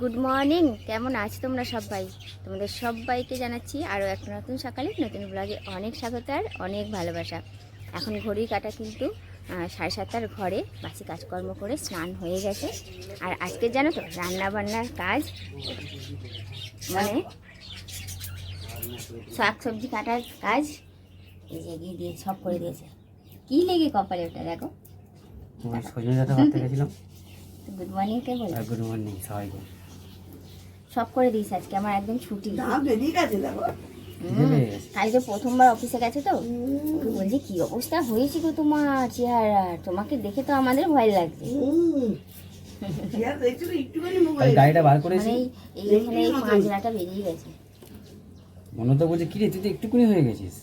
Good morning কেমন আছো তোমরা সবাই? তোমাদের সবাইকে জানাচ্ছি আরও একটা নতুন সকালে নতুন ব্লগে অনেক স্বাগত আর অনেক ভালোবাসা। এখন ঘড়ি কাটা কিন্তু সাড়ে সাতটার ঘরে বাসি কাজকর্ম করে স্নান হয়ে গেছে। আর আজকে জানো তো রান্না বান্নার কাজ মানে শাক সবজি কাটার কাজ এই যে এগিয়ে দিয়ে সব করে দিয়েছে। কি লেগে কপালে ওটা দেখো? গুড মর্নিং কে বলে। গুড মর্নিং সবাইকে। সব করে দিয়েছে আজকে আমার একদম ছুটি। হুম, খিদে পেয়ে গেছে। কাল তো প্রথমবার অফিসে গেছে তো। বলছি কি অবস্থা হয়েছে গো তোমার চেহারা? তোমাকে দেখে তো আমাদের ভয় লাগছে। তাই গাড়িটা বার করেছি। মানে এইখানে এই পাঁচরাটা বেরিয়ে গেছে। মনে তো বলছে কিরে তুই তো একটুকুনি হয়ে গেছিস।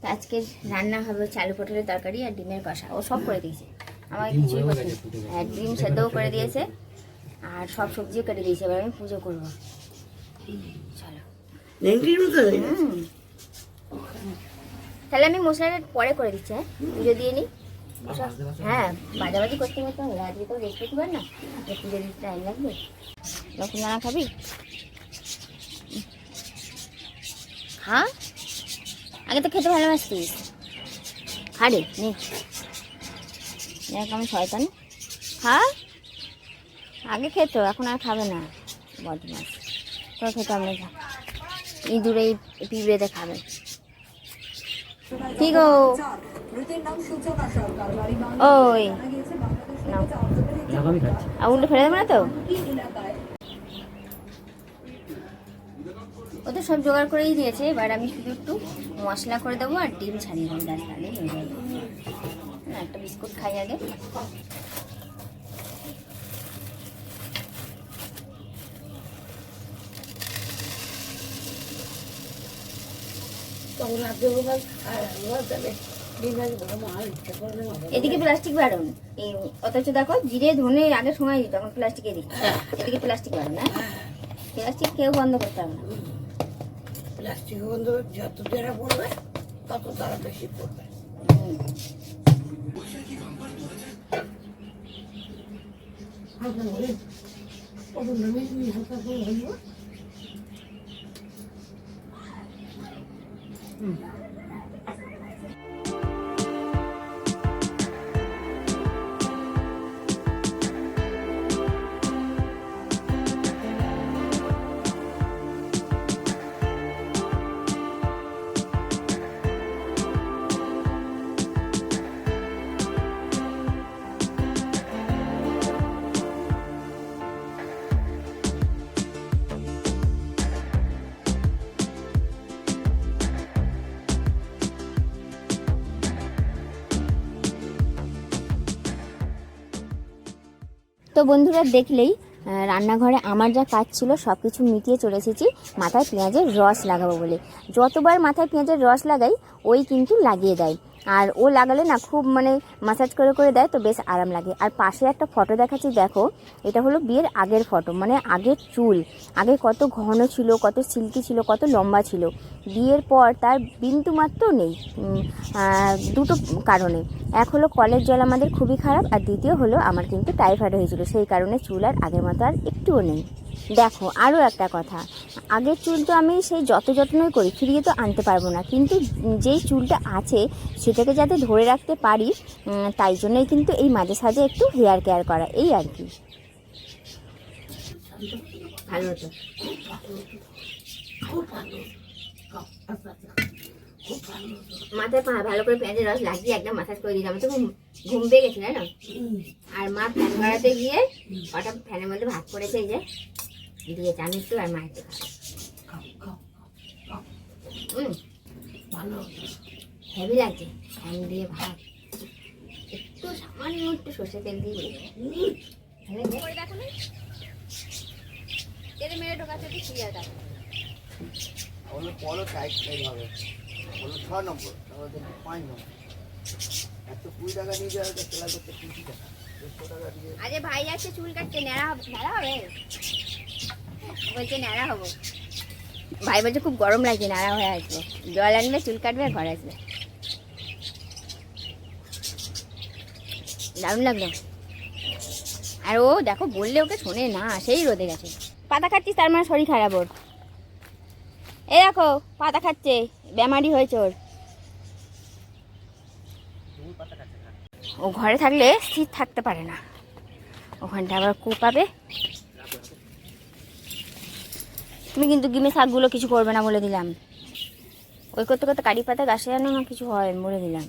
তো আজকে রান্না হবে চালু পটলের তরকারি আর ডিমের কষা। ও সব করে দিয়েছে। আমাকে কিছুই করতে। হ্যাঁ ডিম সেদ্ধও করে দিয়েছে। আর সব সবজিও কেটে দিয়েছে এবার আমি পুজো করব। চলো। তাহলে আমি মশলাটা পরে করে দিচ্ছি হ্যাঁ? পুজো দিয়ে নিই হ্যাঁ বাজাবাজি করতে করতে হবে আজকে তো বৃহস্পতিবার না? পুজো দিতে টাইম লাগবে লক্ষ্মী দানা খাবি? খা আগে তো খেতে ভালোবাসতিস। খা রে নে আমি শয়তান। খা আগে খেত, এখন আর খাবে না। বদমাস। তো খেতে আমি খা ইঁদুরে পিঁপড়েতে খাবে। ঠিক ও ওই। আর উল্টে ফেলে দেবো না তো? ও তো সব জোগাড় করেই দিয়েছে। এবার আমি শুধু একটু মশলা করে দেবো আর ডিম ছাড়িয়ে দেবো। ব্যাস যাবে। একটা বিস্কুট খাই আগে। এদিকে প্লাস্টিক বারণ এই অথচ দেখো জিরে ধনে আগে সময় দিত এখন প্লাস্টিকে দিচ্ছে এদিকে প্লাস্টিক বারণ না। প্লাস্টিক কেউ বন্ধ করতে হবে না। প্লাস্টিক বন্ধ যত যারা পড়বে তত তারা বেশি পড়বে। হালকা করে Mm. তো বন্ধুরা দেখলেই রান্নাঘরে আমার যা কাজ ছিল সব কিছু মিটিয়ে চলে এসেছি, মাথায় পেঁয়াজের রস লাগাবো বলে। যতবার মাথায় পেঁয়াজের রস লাগাই, ওই কিন্তু লাগিয়ে দেয়। আর ও লাগালে না খুব মানে মাসাজ করে করে দেয়, তো বেশ আরাম লাগে। আর পাশে একটা ফটো দেখাচ্ছি, দেখো, এটা হলো বিয়ের আগের ফটো মানে আগের চুল। আগে কত ঘন ছিল, কত সিল্কি ছিল, কত লম্বা ছিল। বিয়ের পর তার বিন্দু মাত্র নেই দুটো কারণে। এক হলো কলের জল আমাদের খুবই খারাপ, আর দ্বিতীয় হলো আমার কিন্তু টাইফয়েড হয়েছিল, সেই কারণে চুল আর আগের মতো আর একটুও নেই। দেখো আরও একটা কথা। আগের চুল তো আমি সেই যত যত্নই করি, ফিরিয়ে তো আনতে পারব না। কিন্তু যেই চুলটা আছে, সেটাকে যাতে ধরে রাখতে পারি তাই জন্যই কিন্তু এই মাঝে সাঝে একটু হেয়ার কেয়ার করা, এই আর কি। ভালো মাথায় ভালো করে পেঁয়াজের রস লাগিয়ে একদম মাসাজ করে দিলাম। তো ঘুম পেয়ে গেছে না আর মা ফ্যান গড়াতে গিয়ে ওটা ফ্যানের মধ্যে ভাত করেছে যে দিয়েছে আমি একটু আর মা একটু খাও খাও হুম ভালো। হেভি লাগছে। ফ্যান দিয়ে ভাত। একটু সামান্য একটু সর্ষে তেল দিয়ে? তেলে মেরে ঢোকাতে ঠিক আছে হলো পলো টাইট টাইট হবে। হলো ছ নম্বর তাহলে পাঁচ নম্বর। একশো কুড়ি টাকা নিয়ে যাওয়া সেলাই করতে কুড়ি টাকা। দেড়শো টাকা দিয়ে। আরে ভাই আছে চুল কাটতে ন্যাড়া হবে ন্যাড়া হবে? বলছে হব। ভাই বলছে, খুব গরম লাগছে ন্যাড়া হয়ে আসবে। জল আনবে, চুল কাটবে ঘরে আসবে। দারুণ লাগল। আর ও দেখো, বললে ওকে শোনে না, সেই রোদে গেছে। পাতা খাচ্ছিস, তার মানে শরীর খারাপ ওর। এই দেখো, পাতা খাচ্ছে, বেমারি হয়েছে ওর। ও ঘরে থাকলে স্থির থাকতে পারে না। ওখানটা আবার কোপাবে তুমি কিন্তু গিমে শাকগুলো কিছু করবে না বলে দিলাম। ওই করতে করতে কারি পাতা, গাছে যেন না কিছু হয় বলে দিলাম।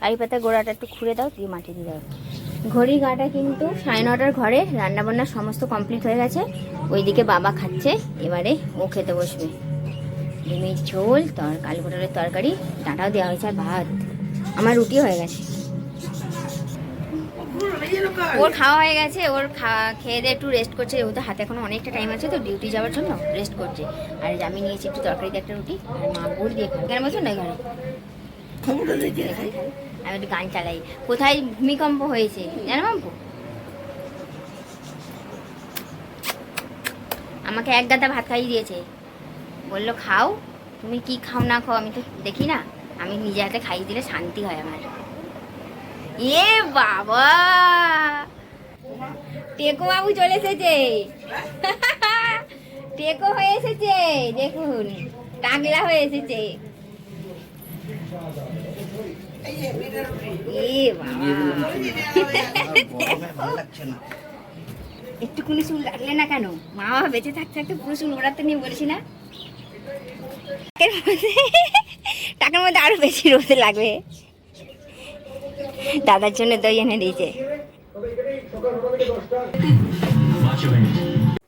কারি পাতার গোড়াটা একটু খুঁড়ে দাও, দিয়ে মাটি দিয়ে দাও। ঘড়ি গাটা কিন্তু সাড়ে নটার ঘরে রান্নাবান্না সমস্ত কমপ্লিট হয়ে গেছে। ওইদিকে বাবা খাচ্ছে, এবারে ও খেতে বসবে। ডিমের ঝোল তর কালী পটলের তরকারি, ডাঁটাও দেওয়া হয়েছে আর ভাত। আমার রুটি হয়ে গেছে। ওর খাওয়া হয়ে গেছে ওর খেয়ে দিয়ে একটু রেস্ট করছে। যেহেতু হাতে এখনও অনেকটা টাইম আছে তো ডিউটি যাওয়ার জন্য রেস্ট করছে। আর আমি নিয়েছি একটু তরকারি একটা রুটি আর মা গুড় দিয়ে কেন বলছো না ঘরে আমি একটু গান চালাই। কোথায় ভূমিকম্প হয়েছে? জানো মাম্পু আমাকে এক গাদা ভাত খাইয়ে দিয়েছে। বলল খাও? তুমি কি খাও না খাও? আমি তো দেখি না। আমি নিজে হাতে খাইয়ে দিলে শান্তি হয় আমার। এ বাবা। টেকো বাবু চলে এসেছে। টেকো হয়ে এসেছে, দেখুন, টাকলা হয়ে এসেছে। এ বাবা। একটুকুনি চুল রাখলে না কেন? মা বেঁচে থাকতে থাকতে পুরো চুল ওড়াতে নিয়ে বলেছি না? টাকের মধ্যে, টাকার মধ্যে আরও বেশি রোদে লাগবে। দাদার জন্য দই এনে দিয়েছে।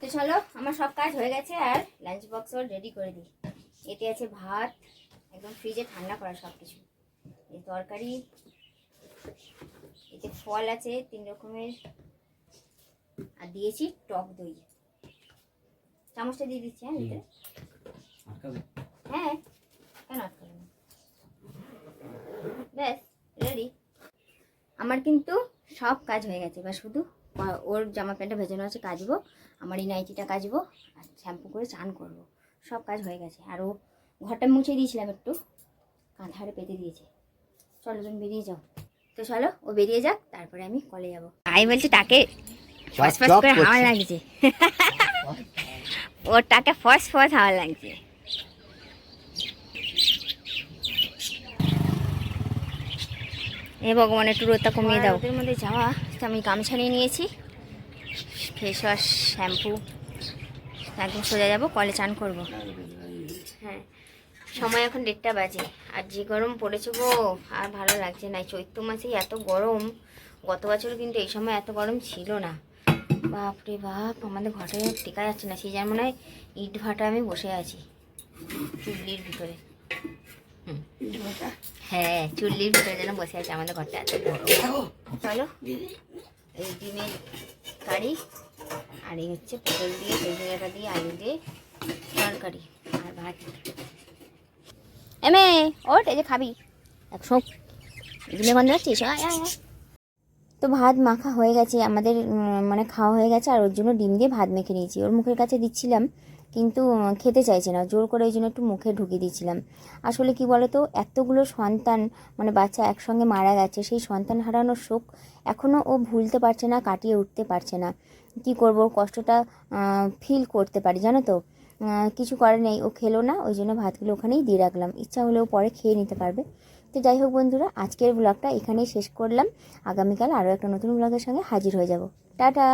তো চলো আমার সব কাজ হয়ে গেছে আর লাঞ্চ বক্সও রেডি করে দিই। এতে আছে ভাত একদম ফ্রিজে ঠান্ডা করা সব কিছু এই তরকারি এতে ফল আছে তিন রকমের। আর দিয়েছি টক দই। চামচটা দিয়ে দিচ্ছি হ্যাঁ হ্যাঁ কেন আটকাবে না? ব্যাস। আমার কিন্তু সব কাজ হয়ে গেছে। এবার শুধু ওর জামা প্যান্টটা ভেজানো আছে কাচবো। আমার এই নাইটিটা কাচবো আর শ্যাম্পু করে চান করব। সব কাজ হয়ে গেছে। আর ও ঘরটা মুছে দিয়েছিলাম একটু। কাঁথারে পেতে দিয়েছে। চলো তুমি বেরিয়ে যাও। তো চলো ও বেরিয়ে যাক তারপরে আমি কলে যাব। আমি বলছি তাকে ফস ফস করে হাওয়া লাগছে। ওর টাকে ফস ফস হাওয়া লাগছে। এ ভগবান একটু রোদটা কমিয়ে দাও। ওদের মধ্যে যাওয়া তো আমি গামছা নিয়ে নিয়েছি। Face wash shampoo. একদম সোজা যাব কলে চান করব। হ্যাঁ সময় এখন দেড়টা বাজে। আর যে গরম পড়েছে গো আর ভালো লাগছে না। চৈত্র মাসেই এত গরম। গত বছর কিন্তু এই সময় এত গরম ছিল না। বাপরে বাপ আমাদের ঘরে টেকা যাচ্ছে না। সেই যেমন হয় ইট ভাটা আমি বসে আছি চুল্লির ভিতরে। হুম। হ্যাঁ চুল্লির ভিতরে যেন বসে আছে আমাদের ঘরটা বড়। চলো এই ডিমের কারি আর এই হচ্ছে পটল দিয়ে সজনেটা দিয়ে আলু দিয়ে তরকারি আর ভাত। এমে ওট এই যে খাবি। একশো ডিমে গন্ধ আয়। তো ভাত মাখা হয়ে গেছে আমাদের মানে খাওয়া হয়ে গেছে আর ওর জন্য ডিম দিয়ে ভাত মেখে নিয়েছি। ওর মুখের কাছে দিচ্ছিলাম কিন্তু খেতে চাইছে না। জোর করে ওই জন্য একটু মুখে ঢুকিয়ে দিয়েছিলাম। আসলে কি বলতো, এতগুলো সন্তান মানে বাচ্চা একসঙ্গে মারা গেছে, সেই সন্তান হারানোর শোক এখনও ও ভুলতে পারছে না, কাটিয়ে উঠতে পারছে না। কি করব? কষ্টটা ফিল করতে পারি, জানো তো? কিছু করে নেই, ও খেলো না, ওই জন্য ভাতগুলো ওখানেই দিয়ে রাখলাম। ইচ্ছা হলেও পরে খেয়ে নিতে পারবে। তো যাই হোক বন্ধুরা, আজকের ব্লগটা এখানেই শেষ করলাম। আগামীকাল আরও একটা নতুন ব্লগের সঙ্গে হাজির হয়ে যাব। টাটা!